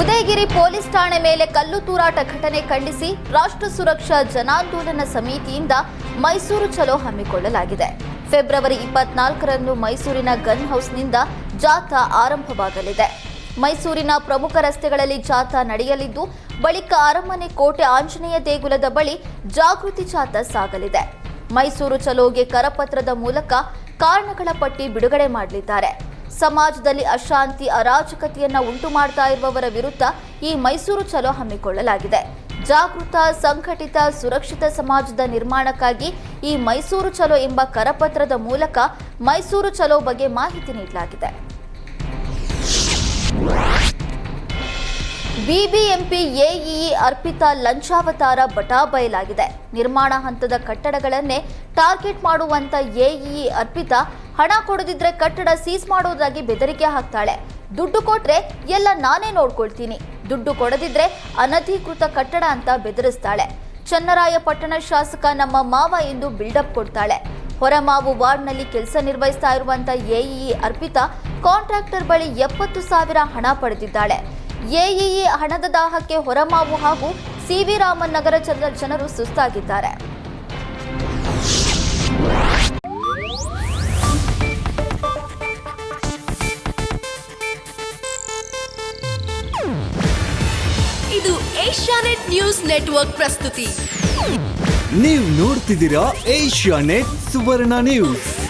Udayagiri police ಠಾಣೆ ಮೇಲೆ ಕಲ್ಲು ತೂರಾಟ ಘಟನೆ ಖಂಡಿಸಿ ರಾಷ್ಟ್ರ ಸುರಕ್ಷಾ ಜನಾಂದೋಲನ ಸಮಿತಿಯಿಂದ ಮೈಸೂರು ಚಲೋ ಹಮ್ಮಿಕೊಳ್ಳಲಾಗಿದೆ. ಫೆಬ್ರವರಿ ಇಪ್ಪತ್ನಾಲ್ಕರಂದು ಮೈಸೂರಿನ ಗನ್ ಹೌಸ್ನಿಂದ ಜಾಥಾ ಆರಂಭವಾಗಲಿದೆ. ಮೈಸೂರಿನ ಪ್ರಮುಖ ರಸ್ತೆಗಳಲ್ಲಿ ಜಾಥಾ ನಡೆಯಲಿದ್ದು, ಬಳಿಕ ಅರಮನೆ ಕೋಟೆ ಆಂಜನೇಯ ದೇಗುಲದ ಬಳಿ ಜಾಗೃತಿ ಜಾಥಾ ಸಾಗಲಿದೆ. ಮೈಸೂರು ಚಲೋಗೆ ಕರಪತ್ರದ ಮೂಲಕ ಕಾರಣಗಳ ಪಟ್ಟಿ ಬಿಡುಗಡೆ ಮಾಡಲಿದ್ದಾರೆ. ಸಮಾಜದಲ್ಲಿ ಅಶಾಂತಿ, ಅರಾಜಕತೆಯನ್ನು ಉಂಟು ಮಾಡ್ತಾ ಇರುವವರ ವಿರುದ್ಧ ಈ ಮೈಸೂರು ಚಲೋ ಹಮ್ಮಿಕೊಳ್ಳಲಾಗಿದೆ. ಜಾಗೃತ, ಸಂಘಟಿತ, ಸುರಕ್ಷಿತ ಸಮಾಜದ ನಿರ್ಮಾಣಕ್ಕಾಗಿ ಈ ಮೈಸೂರು ಚಲೋ ಎಂಬ ಕರಪತ್ರದ ಮೂಲಕ ಮೈಸೂರು ಚಲೋ ಬಗ್ಗೆ ಮಾಹಿತಿ ನೀಡಲಾಗಿದೆ. ಬಿಬಿಎಂಪಿ ಎಇಇ ಅರ್ಪಿತ ಲಂಚಾವತಾರ ಬಟಾಬಯಲಾಗಿದೆ ನಿರ್ಮಾಣ ಹಂತದ ಕಟ್ಟಡಗಳನ್ನೇ ಟಾರ್ಗೆಟ್ ಮಾಡುವಂತ ಎಇಇ ಅರ್ಪಿತ ಹಣ ಕೊಡದಿದ್ರೆ ಕಟ್ಟಡ ಸೀಸ್ ಮಾಡೋದಾಗಿ ಬೆದರಿಕೆ ಹಾಕ್ತಾಳೆ. ದುಡ್ಡು ಕೊಟ್ರೆ ಎಲ್ಲ ನಾನೇ ನೋಡ್ಕೊಳ್ತೀನಿ. ದುಡ್ಡು ಕೊಡದಿದ್ರೆ ಅನಧಿಕೃತ ಕಟ್ಟಡ ಅಂತ ಬೆದರಿಸ್ತಾಳೆ. ಚನ್ನರಾಯಪಟ್ಟಣ ಶಾಸಕ ನಮ್ಮ ಮಾವ ಎಂದು ಬಿಲ್ಡಪ್ ಕೊಡ್ತಾಳೆ. ಹೊರಮಾವು ವಾರ್ಡ್ನಲ್ಲಿ ಕೆಲಸ ನಿರ್ವಹಿಸ್ತಾ ಇರುವಂತ ಎಇಇ ಅರ್ಪಿತ ಕಾಂಟ್ರಾಕ್ಟರ್ ಬಳಿ ಎಪ್ಪತ್ತು ಸಾವಿರ ಹಣ ಪಡೆದಿದ್ದಾಳೆ. ಎಇಇ ಹಣದ ದಾಹಕ್ಕೆ ಹೊರಮಾವು ಹಾಗೂ ಸಿವಿ ರಾಮನ್ ನಗರ ಚಂದ್ರ ಜನರು ಸುಸ್ತಾಗಿದ್ದಾರೆ. ಇದು ಏಷ್ಯಾನೆಟ್ ನ್ಯೂಸ್ ನೆಟ್ವರ್ಕ್ ಪ್ರಸ್ತುತಿ. ನೀವು ನೋಡ್ತಿದ್ದೀರಾ ಏಷ್ಯಾ ನೆಟ್ ಸುವರ್ಣ ನ್ಯೂಸ್.